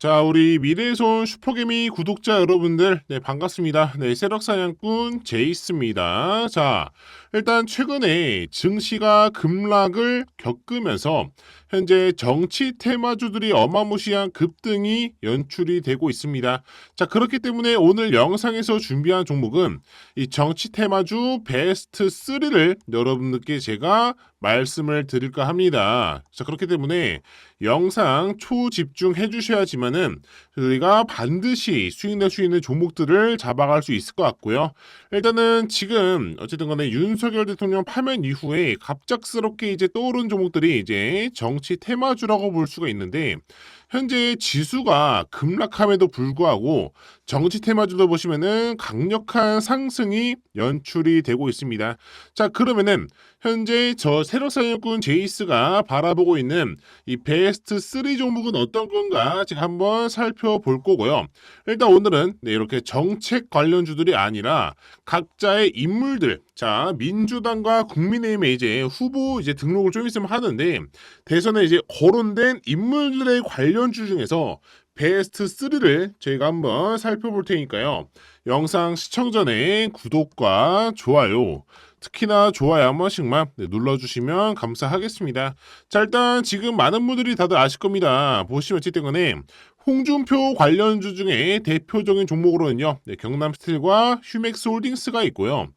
자, 우리 미래손 슈퍼개미 구독자 여러분들, 네, 반갑습니다. 네, 세력사냥꾼 제이스입니다. 자, 일단 최근에 증시가 급락을 겪으면서 현재 정치 테마주들이 어마무시한 급등이 연출이 되고 있습니다. 자, 그렇기 때문에 오늘 영상에서 준비한 종목은 이 정치 테마주 베스트 3를 여러분들께 제가 말씀을 드릴까 합니다. 자, 그렇기 때문에 영상 초집중해 주셔야지만은 저희가 반드시 수익 낼 수 있는 종목들을 잡아갈 수 있을 것 같고요. 일단은 지금 어쨌든 간에 윤석열 대통령 파면 이후에 갑작스럽게 이제 떠오른 종목들이 이제 정치 테마주라고 볼 수가 있는데 현재 지수가 급락함에도 불구하고 정치 테마주도 보시면은 강력한 상승이 연출이 되고 있습니다. 자, 그러면은 현재 저 세력사냥꾼 제이스가 바라보고 있는 이 베스트 3 종목은 어떤 건가 제가 한번 살펴볼 거고요. 일단 오늘은 네, 이렇게 정책 관련주들이 아니라 각자의 인물들, 자 민주당과 국민의힘의 이제 후보 이제 등록을 좀 있으면 하는데 대선에 이제 거론된 인물들의 관련 주 중에서 베스트 3를 저희가 한번 살펴볼 테니까요. 영상 시청 전에 구독과 좋아요, 특히나 좋아요 한 번씩만 네, 눌러주시면 감사하겠습니다. 자 일단 지금 많은 분들이 다들 아실 겁니다. 보시면 어쨌든 간에 홍준표 관련주 중에 대표적인 종목으로는요. 네, 경남스틸과 휴맥스 홀딩스가 있고요.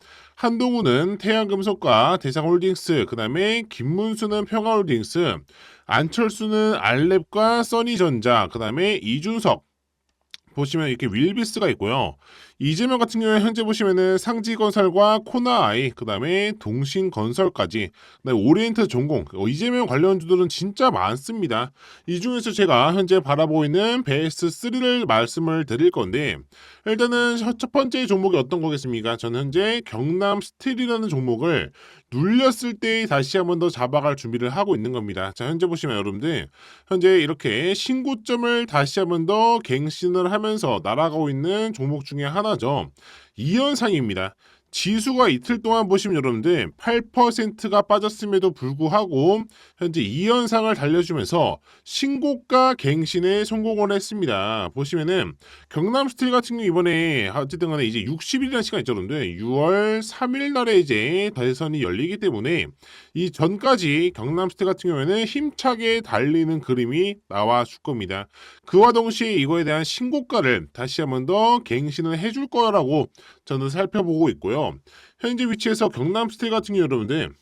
한동훈은 태양금속과 대상홀딩스, 그 다음에 김문수는 평화홀딩스, 안철수는 알랩과 써니전자, 그 다음에 이준석 보시면 이렇게 윌비스가 있고요. 이재명 같은 경우에 현재 보시면은 상지건설과 코나아이, 그 다음에 동신건설까지, 그다음에 오리엔트 전공, 어, 이재명 관련주들은 진짜 많습니다. 이 중에서 제가 현재 바라보고 있는 베스트 3를 말씀을 드릴 건데, 일단은 첫 번째 종목이 어떤 거겠습니까? 저는 현재 경남 스틸이라는 종목을 눌렸을 때 다시 한번 더 잡아갈 준비를 하고 있는 겁니다. 자, 현재 보시면 여러분들, 현재 이렇게 신고점을 다시 한번 더 갱신을 하면서 날아가고 있는 종목 중에 하나 죠. 이현상입니다. 지수가 이틀 동안 보시면 여러분들 8%가 빠졌음에도 불구하고 현재 이현상을 달려주면서 신고가 갱신에 성공을 했습니다. 보시면은 경남 스틸 같은 경우 이번에 어쨌든 간에 이제 60일이라는 시간 있죠, 여러분들. 6월 3일 날에 이제 대선이 열리기 때문에 이 전까지 경남 스틸 같은 경우에는 힘차게 달리는 그림이 나와 줄 겁니다. 그와 동시에 이거에 대한 신고가를 다시 한번 더 갱신을 해줄 거라고 저는 살펴보고 있고요. 현재 위치에서 경남 스틸 같은 경우 여러분들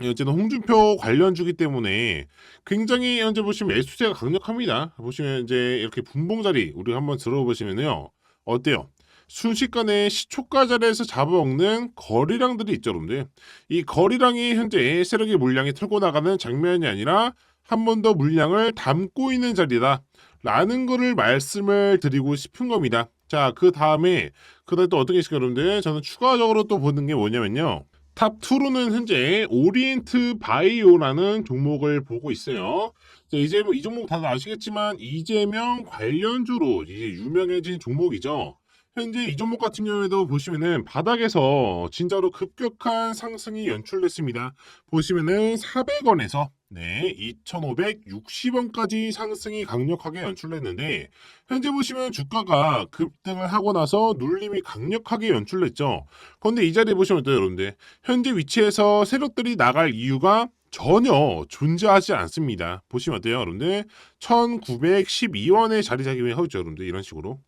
어쨌든 홍준표 관련주기 때문에 굉장히 현재 보시면 매수세가 강력합니다. 보시면 이제 이렇게 분봉 자리 우리 한번 들어보시면요. 어때요? 순식간에 시초가 자리에서 잡아먹는 거리량들이 있죠, 여러분들. 이 거리량이 현재 세력의 물량이 털고 나가는 장면이 아니라 한 번 더 물량을 담고 있는 자리다. 라는 거를 말씀을 드리고 싶은 겁니다. 자, 그 다음에, 그 다음에 또 어떻게 있을까요, 여러분들? 저는 추가적으로 또 보는 게 뭐냐면요. 탑2로는 현재 오리엔트 바이오라는 종목을 보고 있어요. 자, 이제 뭐이 종목 다들 아시겠지만 이재명 관련주로 이제 유명해진 종목이죠. 현재 이 종목 같은 경우에도 보시면은 바닥에서 진짜로 급격한 상승이 연출됐습니다. 보시면은 400원에서 네, 2,560원까지 상승이 강력하게 연출됐는데 현재 보시면 주가가 급등을 하고 나서 눌림이 강력하게 연출됐죠. 그런데 이 자리에 보시면 어때요, 여러분들? 현재 위치에서 세력들이 나갈 이유가 전혀 존재하지 않습니다. 보시면 어때요, 여러분들? 1912원에 자리 잡기를 하고 있죠, 여러분들. 이런 식으로.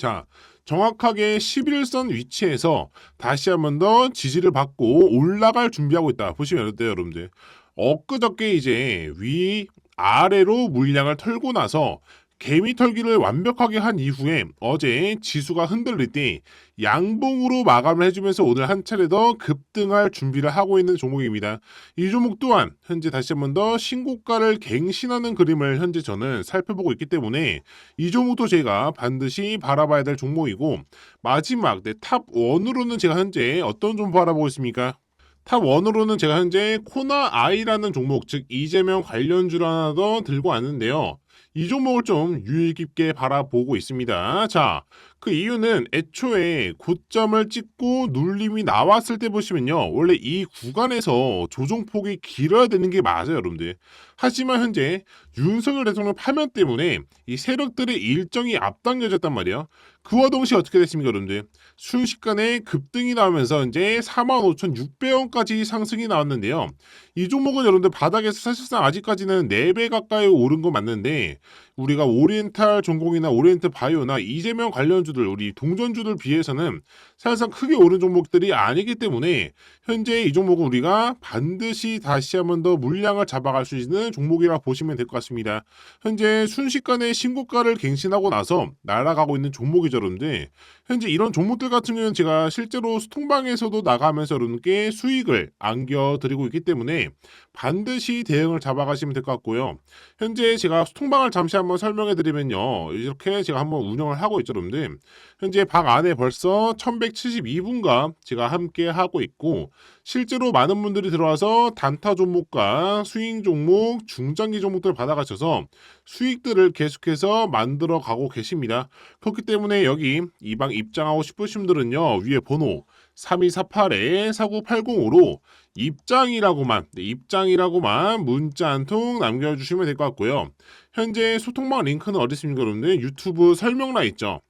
자, 정확하게 11선 위치에서 다시 한 번 더 지지를 받고 올라갈 준비하고 있다. 보시면 어때요, 여러분들? 엊그저께 이제 위 아래로 물량을 털고 나서 개미 털기를 완벽하게 한 이후에 어제 지수가 흔들릴 때 양봉으로 마감을 해주면서 오늘 한 차례 더 급등할 준비를 하고 있는 종목입니다. 이 종목 또한 현재 다시 한 번 더 신고가를 갱신하는 그림을 현재 저는 살펴보고 있기 때문에 이 종목도 제가 반드시 바라봐야 될 종목이고 마지막 네, 탑 1으로는 제가 현재 어떤 좀 바라보고 있습니까? 탑 1으로는 제가 현재 코나 아이라는 종목, 즉 이재명 관련주를 하나 더 들고 왔는데요. 이 종목을 좀 유의 깊게 바라보고 있습니다. 자, 그 이유는 애초에 고점을 찍고 눌림이 나왔을 때 보시면요. 원래 이 구간에서 조종폭이 길어야 되는 게 맞아요, 여러분들. 하지만 현재 윤석열 대통령 파면 때문에 이 세력들의 일정이 앞당겨졌단 말이에요. 그와 동시에 어떻게 됐습니까, 여러분들? 순식간에 급등이 나오면서 이제 45,600원까지 상승이 나왔는데요. 이 종목은 여러분들 바닥에서 사실상 아직까지는 4배 가까이 오른 거 맞는데 우리가 오리엔탈 전공이나 오리엔탈 바이오나 이재명 관련주들 우리 동전주들 비해서는 사실상 크게 오른 종목들이 아니기 때문에 현재 이 종목은 우리가 반드시 다시 한번 더 물량을 잡아갈 수 있는 종목이라 보시면 될 것 같습니다. 현재 순식간에 신고가를 갱신하고 나서 날아가고 있는 종목이죠, 여러분들. 현재 이런 종목들 같은 경우는 제가 실제로 수통방에서도 나가면서 여러분께 수익을 안겨드리고 있기 때문에 반드시 대응을 잡아가시면 될 것 같고요. 현재 제가 수통방을 잠시 한번 설명해 드리면요. 이렇게 제가 한번 운영을 하고 있죠, 여러분들. 현재 방 안에 벌써 1172분과 제가 함께 하고 있고 실제로 많은 분들이 들어와서 단타 종목과 스윙 종목, 중장기 종목들 받아가셔서 수익들을 계속해서 만들어 가고 계십니다. 그렇기 때문에 여기 이방 입장하고 싶으신 분들은요. 위에 번호 3248에 4980으로 입장이라고만 네, 입장이라고만 문자 한 통 남겨주시면 될 것 같고요. 현재 소통방 링크는 어디 있습니까, 여러분들? 유튜브 설명란 있죠.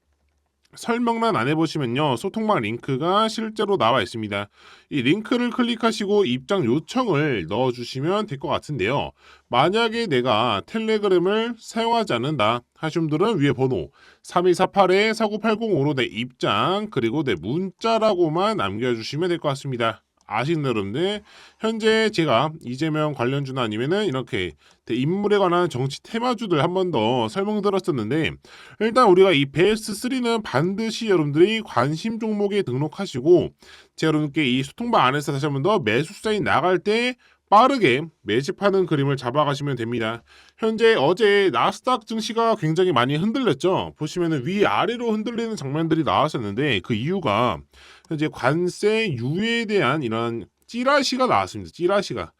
설명란 안에 보시면요 소통방 링크가 실제로 나와 있습니다. 이 링크를 클릭하시고 입장 요청을 넣어주시면 될 것 같은데요. 만약에 내가 텔레그램을 사용하지 않는다 하신 분들은 위에 번호 3248에 4980으로 내 입장 그리고 내 문자라고만 남겨주시면 될 것 같습니다. 아시는 여러분들 현재 제가 이재명 관련주나 아니면은 이렇게 인물에 관한 정치 테마주들 한 번 더 설명드렸었는데 일단 우리가 이 베스트 3는 반드시 여러분들이 관심 종목에 등록하시고 제가 여러분께 이 소통방 안에서 다시 한 번 더 매수 사인 나갈 때 빠르게 매집하는 그림을 잡아가시면 됩니다. 현재 어제 나스닥 증시가 굉장히 많이 흔들렸죠. 보시면은 위 아래로 흔들리는 장면들이 나왔었는데 그 이유가 현재 관세 유예에 대한 이런 찌라시가 나왔습니다. 찌라시가.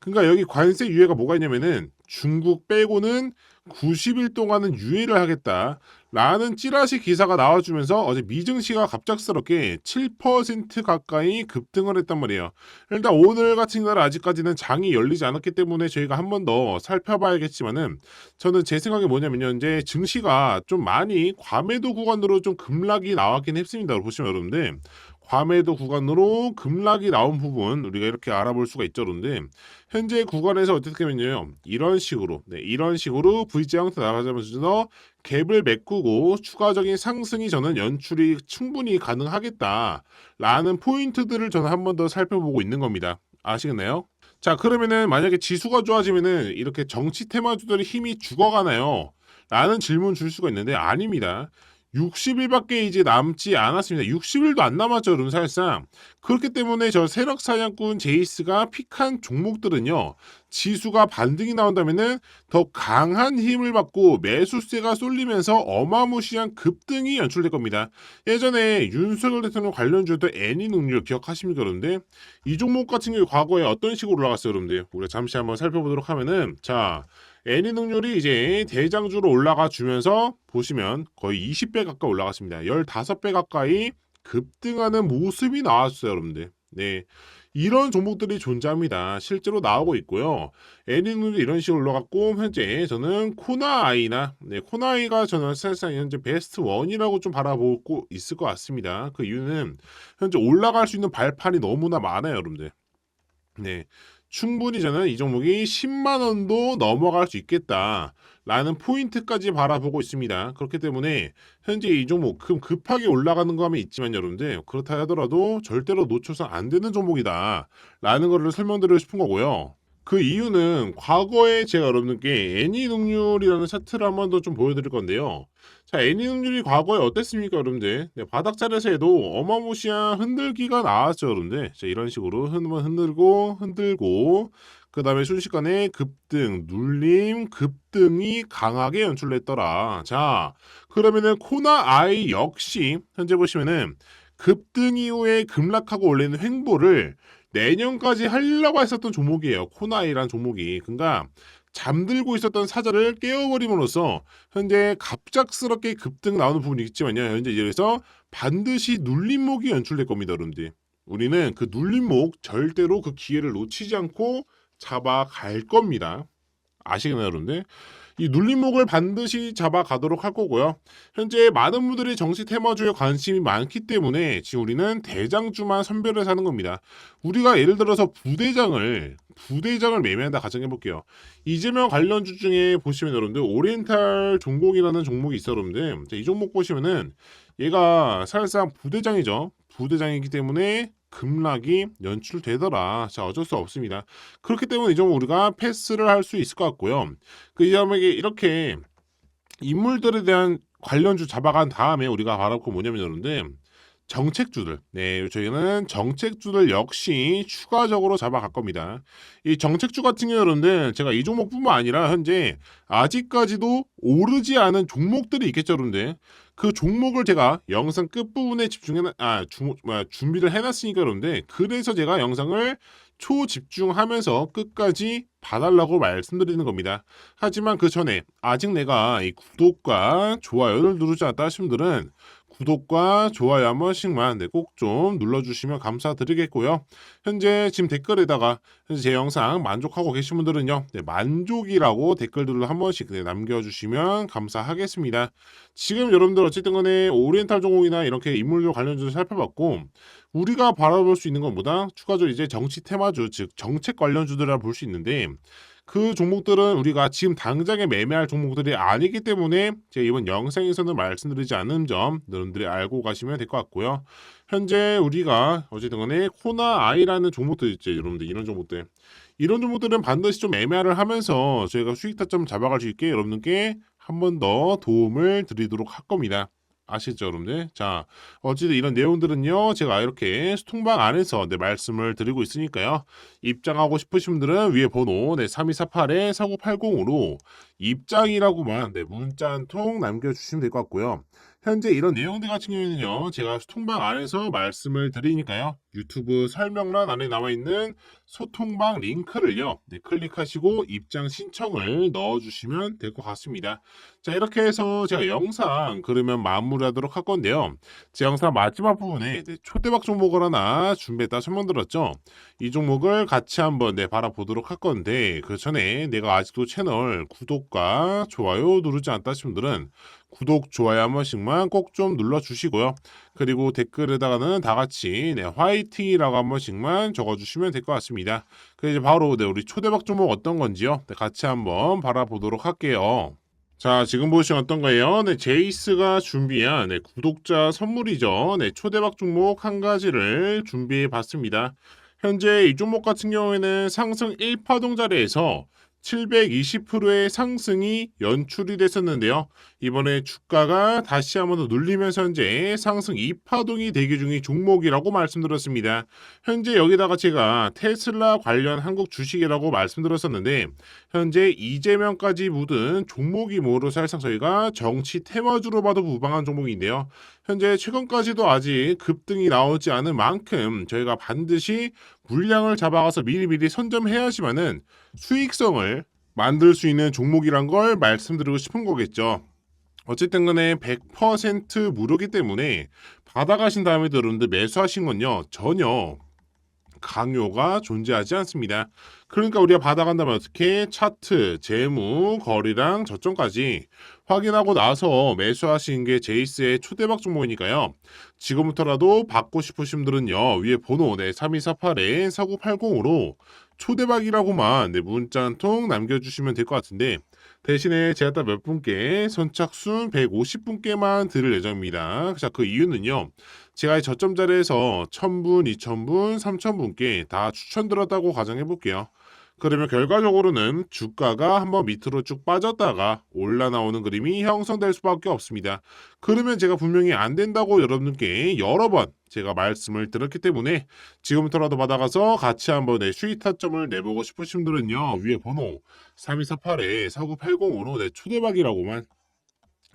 그러니까 여기 관세 유예가 뭐가 있냐면은 중국 빼고는 90일 동안은 유예를 하겠다. 라는 찌라시 기사가 나와주면서 어제 미증시가 갑작스럽게 7% 가까이 급등을 했단 말이에요. 일단 오늘 같은 날 아직까지는 장이 열리지 않았기 때문에 저희가 한 번 더 살펴봐야겠지만은 저는 제 생각에 뭐냐면요. 이제 증시가 좀 많이 과매도 구간으로 좀 급락이 나왔긴 했습니다. 보시면 여러분들 과매도 구간으로 급락이 나온 부분 우리가 이렇게 알아볼 수가 있죠. 그런데 현재 구간에서 어떻게 하면요. 이런 식으로 네, 이런 식으로 V자 형태 나가자면서 갭을 메꾸고 추가적인 상승이 저는 연출이 충분히 가능하겠다라는 포인트들을 저는 한 번 더 살펴보고 있는 겁니다. 아시겠나요? 자 그러면은 만약에 지수가 좋아지면은 이렇게 정치 테마주들의 힘이 죽어가나요? 라는 질문 줄 수가 있는데 아닙니다. 60일밖에 이제 남지 않았습니다. 60일도 안 남았죠, 사실상. 그렇기 때문에 저 세력 사냥꾼 제이스가 픽한 종목들은요. 지수가 반등이 나온다면은 더 강한 힘을 받고 매수세가 쏠리면서 어마무시한 급등이 연출될 겁니다. 예전에 윤석열 대통령 관련주였던 애니 능률 기억하십니까, 여러분들? 이 종목 같은 경우 과거에 어떤 식으로 올라갔어요, 여러분들? 우리가 잠시 한번 살펴보도록 하면은 자, 애니 능률이 이제 대장주로 올라가 주면서 보시면 거의 20배 가까이 올라갔습니다. 15배 가까이 급등하는 모습이 나왔어요, 여러분들. 네. 이런 종목들이 존재합니다. 실제로 나오고 있고요. 애니눈도 이런 식으로 올라갔고 현재 저는 코나아이나 네, 코나아이가 저는 사실상 현재 베스트 원이라고 좀 바라보고 있을 것 같습니다. 그 이유는 현재 올라갈 수 있는 발판이 너무나 많아요, 여러분들. 네. 충분히 저는 이 종목이 10만 원도 넘어갈 수 있겠다. 라는 포인트까지 바라보고 있습니다. 그렇기 때문에 현재 이 종목 금 급하게 올라가는 거하면 있지만 여러분들 그렇다 하더라도 절대로 놓쳐서 안 되는 종목이다. 라는 거를 설명드리고 싶은 거고요. 그 이유는 과거에 제가 여러분께 애니 능률이라는 차트를 한 번 더 좀 보여드릴 건데요. 자, 애니 능률이 과거에 어땠습니까, 여러분들? 네, 바닥자리에서도 어마무시한 흔들기가 나왔죠, 여러분들. 자, 이런 식으로 흔들면 흔들고, 흔들고, 그 다음에 순식간에 급등, 눌림, 급등이 강하게 연출됐더라. 자, 그러면은 코나 아이 역시 현재 보시면은 급등 이후에 급락하고 올리는 횡보를 내년까지 하려고 했었던 종목이에요. 코나이란 종목이. 그러니까 잠들고 있었던 사자를 깨워버림으로써 현재 갑작스럽게 급등 나오는 부분이 있지만요. 현재 이래서 반드시 눌림목이 연출될 겁니다, 여러분들. 우리는 그 눌림목 절대로 그 기회를 놓치지 않고 잡아갈 겁니다. 아시겠나요, 여러분들? 이 눌림목을 반드시 잡아가도록 할 거고요. 현재 많은 분들이 정치 테마주에 관심이 많기 때문에 지금 우리는 대장주만 선별해서 하는 겁니다. 우리가 예를 들어서 부대장을 부대장을 매매한다 가정해 볼게요. 이재명 관련주 중에 보시면 여러분들 오리엔탈 종목이라는 종목이 있어 여러분들. 자, 이 종목 보시면은 얘가 사실상 부대장이죠. 부대장이기 때문에 급락이 연출되더라. 자, 어쩔 수 없습니다. 그렇기 때문에 이 종목 우리가 패스를 할 수 있을 것 같고요. 그 다음에 이렇게 인물들에 대한 관련주 잡아간 다음에 우리가 바라볼 건 뭐냐면 여러분들 정책주들. 네, 저희는 정책주들 역시 추가적으로 잡아갈 겁니다. 이 정책주 같은 경우 여러분들 제가 이 종목뿐만 아니라 현재 아직까지도 오르지 않은 종목들이 있겠죠, 여러분들. 그 종목을 제가 영상 끝부분에 집중해 아, 주, 뭐야, 준비를 해놨으니까 여러분들 그래서 제가 영상을 초집중하면서 끝까지 봐달라고 말씀드리는 겁니다. 하지만 그 전에 아직 내가 이 구독과 좋아요를 누르지 않았다 하신 분들은 구독과 좋아요 한 번씩만 네, 꼭 좀 눌러주시면 감사드리겠고요. 현재 지금 댓글에다가 현재 제 영상 만족하고 계신 분들은요, 네, 만족이라고 댓글들을 한 번씩 네, 남겨주시면 감사하겠습니다. 지금 여러분들 어쨌든 간에 오리엔탈 종목이나 이렇게 인물들 관련주를 살펴봤고, 우리가 바라볼 수 있는 것보다 추가적으로 이제 정치 테마주, 즉 정책 관련주들을 볼수 있는데, 그 종목들은 우리가 지금 당장에 매매할 종목들이 아니기 때문에 제가 이번 영상에서는 말씀드리지 않은 점 여러분들이 알고 가시면 될 것 같고요. 현재 우리가 어쨌든 간에 코나 아이라는 종목들 있죠. 여러분들 이런 종목들. 이런 종목들은 반드시 좀 매매를 하면서 저희가 수익 타점 잡아갈 수 있게 여러분들께 한 번 더 도움을 드리도록 할 겁니다. 아시죠, 여러분들? 자, 어쨌든 이런 내용들은요, 제가 이렇게 수통방 안에서 네, 말씀을 드리고 있으니까요. 입장하고 싶으신 분들은 위에 번호 네, 3248에 4980으로 입장이라고만 네, 문자 한 통 남겨주시면 될 것 같고요. 현재 이런 내용들 같은 경우에는요, 제가 소통방 안에서 말씀을 드리니까요, 유튜브 설명란 안에 나와 있는 소통방 링크를요, 네, 클릭하시고 입장 신청을 넣어주시면 될 것 같습니다. 자, 이렇게 해서 제가 영상 그러면 마무리하도록 할 건데요. 제 영상 마지막 부분에 네, 초대박 종목을 하나 준비했다 설명드렸죠. 이 종목을 같이 한번 네, 바라보도록 할 건데, 그 전에 내가 아직도 채널 구독과 좋아요 누르지 않다 하신 분들은 구독, 좋아요 한 번씩만 꼭 좀 눌러주시고요. 그리고 댓글에다가는 다 같이 네, 화이팅이라고 한 번씩만 적어주시면 될 것 같습니다. 그래 이제 바로 네, 우리 초대박 종목 어떤 건지요? 네, 같이 한번 바라보도록 할게요. 자, 지금 보시면 어떤 거예요? 네, 제이스가 준비한 네, 구독자 선물이죠. 네, 초대박 종목 한 가지를 준비해 봤습니다. 현재 이 종목 같은 경우에는 상승 1파동 자리에서 720%의 상승이 연출이 됐었는데요. 이번에 주가가 다시 한번 더 눌리면서 현재 상승 2파동이 대기 중인 종목이라고 말씀드렸습니다. 현재 여기다가 제가 테슬라 관련 한국 주식이라고 말씀드렸었는데 현재 이재명까지 묻은 종목이 뭐로 사실상 저희가 정치 테마주로 봐도 무방한 종목인데요. 현재 최근까지도 아직 급등이 나오지 않은 만큼 저희가 반드시 물량을 잡아가서 미리미리 선점해야지만은 수익성을 만들 수 있는 종목이란 걸 말씀드리고 싶은 거겠죠. 어쨌든 간에 100% 무료기 때문에 받아가신 다음에 여러분들 매수하신 건요 전혀 강요가 존재하지 않습니다. 그러니까 우리가 받아간다면 어떻게 차트, 재무, 거리랑 저점까지 확인하고 나서 매수하시는 게 제이스의 초대박 종목이니까요. 지금부터라도 받고 싶으신 분들은요. 위에 번호 네, 3248에 4980으로 초대박이라고,만 네, 문자 한 통 남겨주시면 될 것 같은데 대신에 제가 딱 몇 분께 선착순 150분께만 드릴 예정입니다. 자, 그 이유는요. 제가 저점 자리에서 1000분, 2000분, 3000분께 다 추천드렸다고 가정해 볼게요. 그러면 결과적으로는 주가가 한번 밑으로 쭉 빠졌다가 올라 나오는 그림이 형성될 수밖에 없습니다. 그러면 제가 분명히 안 된다고 여러분께 여러 번 제가 말씀을 드렸기 때문에 지금부터라도 받아가서 같이 한번 내 수익 타점을 내보고 싶으신 분들은요 위에 번호 3248에 4980으로 내 초대박이라고만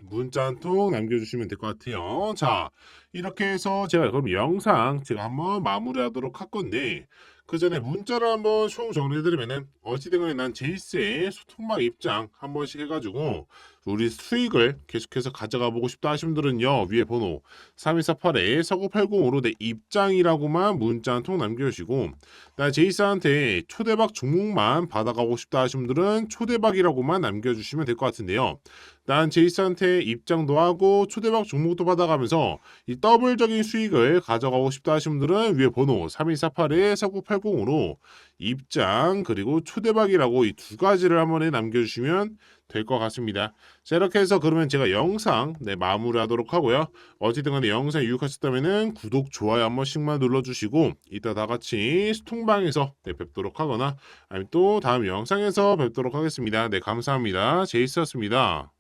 문자 한 통 남겨주시면 될 것 같아요. 자, 이렇게 해서 제가 그럼 영상 제가 한번 마무리하도록 할 건데 그 전에 문자를 한번 총 정리해드리면은 어찌된 간에 난 제이스의 소통방 입장 한 번씩 해가지고 우리 수익을 계속해서 가져가 보고 싶다 하신 분들은요 위에 번호 3248에 서구 80으로 내 입장이라고만 문자 한 통 남겨주시고 나 제이스한테 초대박 종목만 받아가고 싶다 하신 분들은 초대박이라고만 남겨주시면 될 것 같은데요. 난 제이스한테 입장도 하고 초대박 종목도 받아가면서 이 더블적인 수익을 가져가고 싶다 하신 분들은 위에 번호 3248에 4980으로 입장 그리고 초대박이라고 이 두 가지를 한 번에 남겨주시면 될 것 같습니다. 자 이렇게 해서 그러면 제가 영상 네, 마무리하도록 하고요. 어쨌든 간에 영상 유익하셨다면 구독, 좋아요 한 번씩만 눌러주시고 이따 다 같이 스통방에서 네, 뵙도록 하거나 아니면 또 다음 영상에서 뵙도록 하겠습니다. 네 감사합니다. 제이스였습니다.